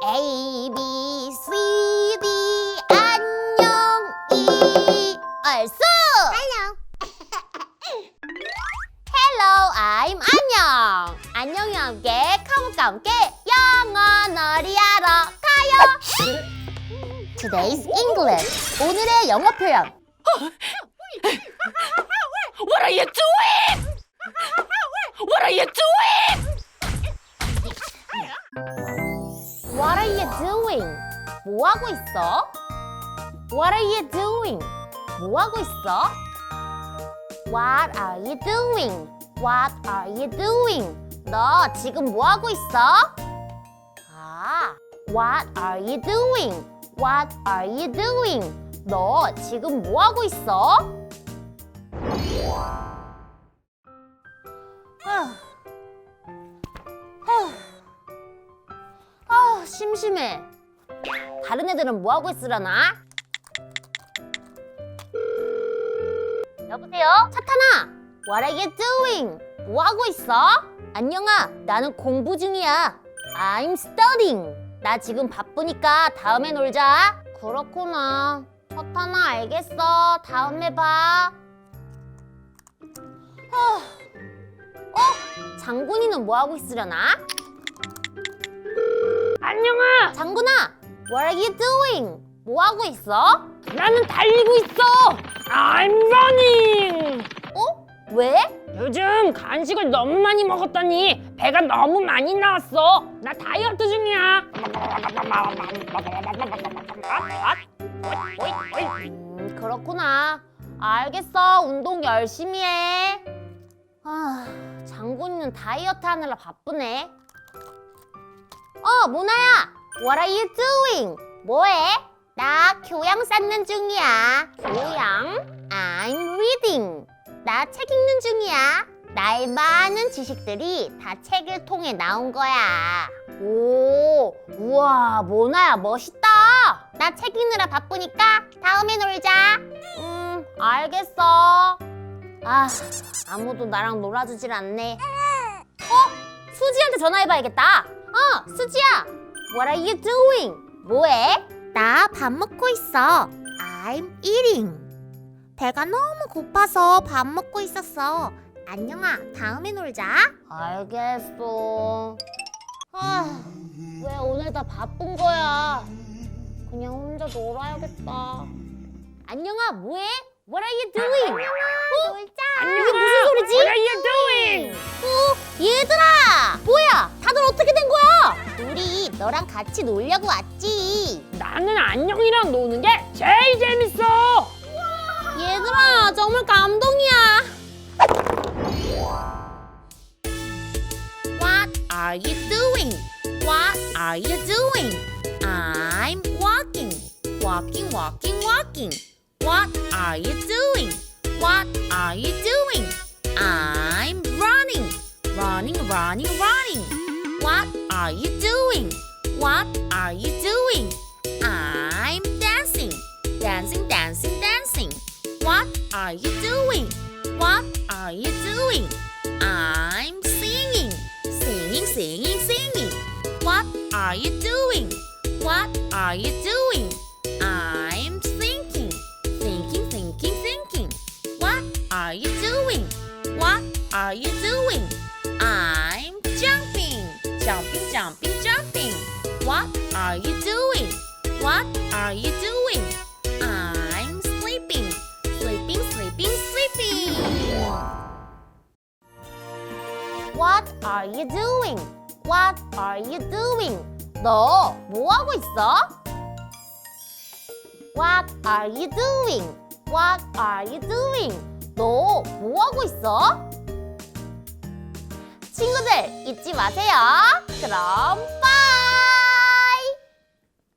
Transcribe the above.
A, B, C, D 안녕 이 얼쑤 안녕 Hello, I'm 안녕 안녕이와 함께 카모과 함께 영어 놀이하러 가요 Today's English 오늘의 영어 표현 What are you doing? What are you doing? You doing? 뭐 하고 있어? What are you doing? 뭐 하고 있어? What are you doing? What are you doing? 너 지금 뭐 하고 있어? 아, What are you doing? What are you doing? 너 지금 뭐 하고 있어? 아, 아, 심심해. 다른 애들은 뭐 하고 있으려나? 여보세요? 차타나. What are you doing? 뭐 하고 있어? 안녕아, 나는 공부 중이야. I'm studying. 나 지금 바쁘니까 다음에 놀자. 그렇구나. 차타나 알겠어. 다음에 봐. 하... 어? 장군이는 뭐 하고 있으려나? 안녕아. 장군아, what are you doing? 뭐 하고 있어? 나는 달리고 있어. I'm running. 어? 왜? 요즘 간식을 너무 많이 먹었더니 배가 너무 많이 나왔어. 나 다이어트 중이야. 음, 그렇구나. 알겠어. 운동 열심히 해. 아, 장군이는 다이어트 하느라 바쁘네. 어, 모나야. What are you doing? 뭐해? 나 교양 쌓는 중이야. 교양? I'm reading. 나 책 읽는 중이야. 나의 많은 지식들이 다 책을 통해 나온 거야. 오, 우와, 모나야 멋있다. 나 책 읽느라 바쁘니까 다음에 놀자. 음, 알겠어. 아, 아무도 나랑 놀아주질 않네. 어? 수지한테 전화해봐야겠다. 어, 수지야. What are you doing? 뭐해? 나 밥 먹고 있어. I'm eating. 배가 너무 고파서 밥 먹고 있었어. 안녕아, 다음에 놀자. 알겠어. 아, 왜 오늘 다 바쁜 거야? 그냥 혼자 놀아야겠다. 안녕아, 뭐해? What are you doing? 어? 놀자. 이게 무슨 소리지? What are you doing? 어, 얘들아! 뭐야? 다들 어떻게 된 거야? 우리 너랑 같이 놀려고 왔지. 나는 안녕이랑 노는 게 제일 재밌어. 얘들아, 정말 감동이야. What are you doing? What are you doing? I'm walking, walking, walking, walking. What are you doing? What are you doing? Are you doing? What are you doing? I'm singing, singing, singing, singing. What are you doing? What are you doing? I'm thinking, thinking, thinking, thinking. What are you doing? What are you doing? I'm jumping, jumping, jumping, jumping. What are you doing? What are you doing? What are you doing? What are you doing? 너 뭐 하고 있어? What are you doing? What are you doing? 너 뭐 하고 있어? 친구들 잊지 마세요. 그럼 빠이!